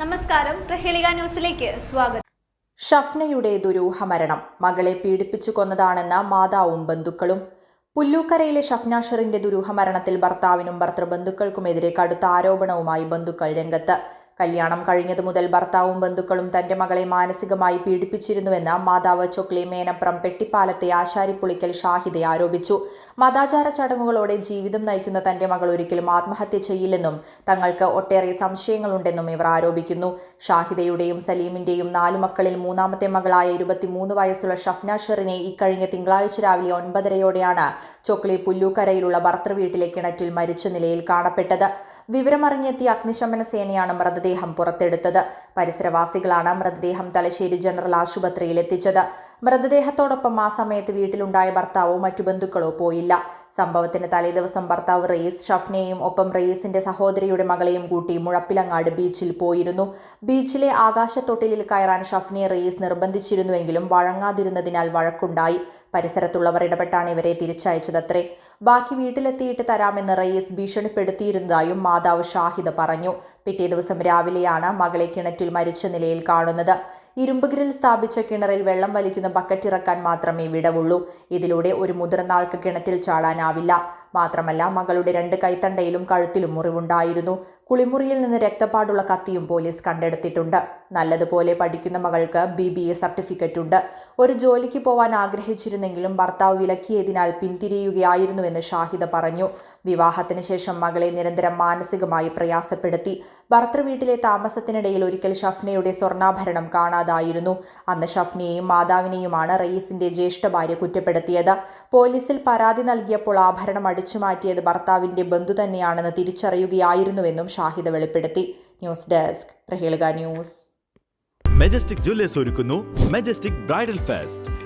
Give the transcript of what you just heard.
നമസ്കാരം. പ്രഹേളിക ന്യൂസിലേക്ക് സ്വാഗതം. ഷഫ്നയുടെ ദുരൂഹ മരണം. മകളെ പീഡിപ്പിച്ചു കൊന്നതാണെന്ന മാതാവും ബന്ധുക്കളും. പുല്ലൂക്കരയിലെ ഷഫ്ന ഷെറിന്റെ ദുരൂഹ മരണത്തിൽ ഭർത്താവിനും ഭർത്തൃബന്ധുക്കൾക്കുമെതിരെ കടുത്ത ആരോപണവുമായി ബന്ധുക്കൾ രംഗത്ത്. കല്യാണം കഴിഞ്ഞതു മുതൽ ഭർത്താവും ബന്ധുക്കളും തന്റെ മകളെ മാനസികമായി പീഡിപ്പിച്ചിരുന്നുവെന്ന് മാതാവ് ചൊക്ലി മേനപ്രം പെട്ടിപ്പാലത്തെ ആശാരിപ്പുളിക്കൽ ഷാഹിദെ ആരോപിച്ചു. മതാചാര ചടങ്ങുകളോടെ ജീവിതം നയിക്കുന്ന തന്റെ മകൾ ഒരിക്കലും ആത്മഹത്യ ചെയ്യില്ലെന്നും തങ്ങൾക്ക് ഒട്ടേറെ സംശയങ്ങളുണ്ടെന്നും ഇവർ ആരോപിക്കുന്നു. ഷാഹിദയുടെയും സലീമിന്റെയും നാലു മക്കളിൽ മൂന്നാമത്തെ മകളായ ഇരുപത്തിമൂന്ന് വയസ്സുള്ള ഷഫ്ന ഷെറിനെ ഇക്കഴിഞ്ഞ തിങ്കളാഴ്ച രാവിലെ ഒൻപതരയോടെയാണ് ചൊക്ലി പുല്ലൂക്കരയിലുള്ള ഭർത്തൃവീട്ടിലെ കിണറ്റിൽ മരിച്ച നിലയിൽ കാണപ്പെട്ടത്. വിവരമറിഞ്ഞെത്തിയ അഗ്നിശമന സേനയാണ് മൃതദേഹം പുറത്തെടുത്തത്. പരിസരവാസികളാണ് മൃതദേഹം തലശ്ശേരി ജനറൽ ആശുപത്രിയിൽ എത്തിച്ചത്. മൃതദേഹത്തോടൊപ്പം ആ സമയത്ത് വീട്ടിലുണ്ടായ ഭർത്താവോ മറ്റു ബന്ധുക്കളോ പോയില്ല. സംഭവത്തിന് തലേദിവസം ഭർത്താവ് റയീസ് ഷഫ്നെയും ഒപ്പം റയീസിന്റെ സഹോദരിയുടെ മകളെയും കൂട്ടി മുഴപ്പിലങ്ങാട് ബീച്ചിൽ പോയിരുന്നു. ബീച്ചിലെ ആകാശത്തൊട്ടിലിൽ കയറാൻ ഷഫ്നെ റയീസ് നിർബന്ധിച്ചിരുന്നുവെങ്കിലും വഴങ്ങാതിരുന്നതിനാൽ വഴക്കുണ്ടായി. പരിസരത്തുള്ളവർ ഇടപെട്ടാണ് ഇവരെ തിരിച്ചയച്ചതത്രേ. ബാക്കി വീട്ടിലെത്തിയിട്ട് തരാമെന്ന് റയീസ് ഭീഷണിപ്പെടുത്തിയിരുന്നതായും മാതാവ് ഷാഹിദ് പറഞ്ഞു. പിറ്റേ ദിവസം രാവിലെയാണ് മകളെ കിണറ്റിൽ മരിച്ച നിലയിൽ കാണുന്നത്. ഇരുമ്പ് ഗ്രിൽ സ്ഥാപിച്ച കിണറിൽ വെള്ളം വലിക്കുന്ന ബക്കറ്റ് ഇറക്കാൻ മാത്രമേ വിടവുള്ളൂ. ഇതിലൂടെ ഒരു മുതിർന്ന ആൾക്ക് കിണറ്റിൽ ചാടാനാവില്ല. മാത്രമല്ല മകളുടെ രണ്ട് കൈത്തണ്ടയിലും കഴുത്തിലും മുറിവുണ്ടായിരുന്നു. കുളിമുറിയിൽ നിന്ന് രക്തപ്പാടുള്ള കത്തിയും പോലീസ് കണ്ടെടുത്തിട്ടുണ്ട്. നല്ലതുപോലെ പഠിക്കുന്ന മകൾക്ക് ബി ബി എ സർട്ടിഫിക്കറ്റ് ഉണ്ട്. ഒരു ജോലിക്ക് പോവാൻ ആഗ്രഹിച്ചിരുന്നെങ്കിലും ഭർത്താവ് വിലക്കിയതിനാൽ പിന്തിരിയുകയായിരുന്നുവെന്ന് ഷാഹിദ പറഞ്ഞു. വിവാഹത്തിന് ശേഷം മകളെ നിരന്തരം മാനസികമായി പ്രയാസപ്പെടുത്തി. ഭർത്തൃവീട്ടിലെ താമസത്തിനിടയിൽ ഒരിക്കൽ ഷഫ്നയുടെ സ്വർണാഭരണം കാണാതായിരുന്നു. അന്ന് ഷഫ്നയെയും മാതാവിനെയുമാണ് റയീസിന്റെ ജ്യേഷ്ഠ ഭാര്യ കുറ്റപ്പെടുത്തിയത്. പോലീസിൽ പരാതി നൽകിയപ്പോൾ ആഭരണം അടിച്ചു മാറ്റിയത് ഭർത്താവിന്റെ ബന്ധു തന്നെയാണെന്ന് തിരിച്ചറിയുകയായിരുന്നുവെന്നും ഷാഹിദ വെളിപ്പെടുത്തി. News desk Prahelika news. Majestic jewellers ഒരുക്കുന്നു. Majestic bridal fest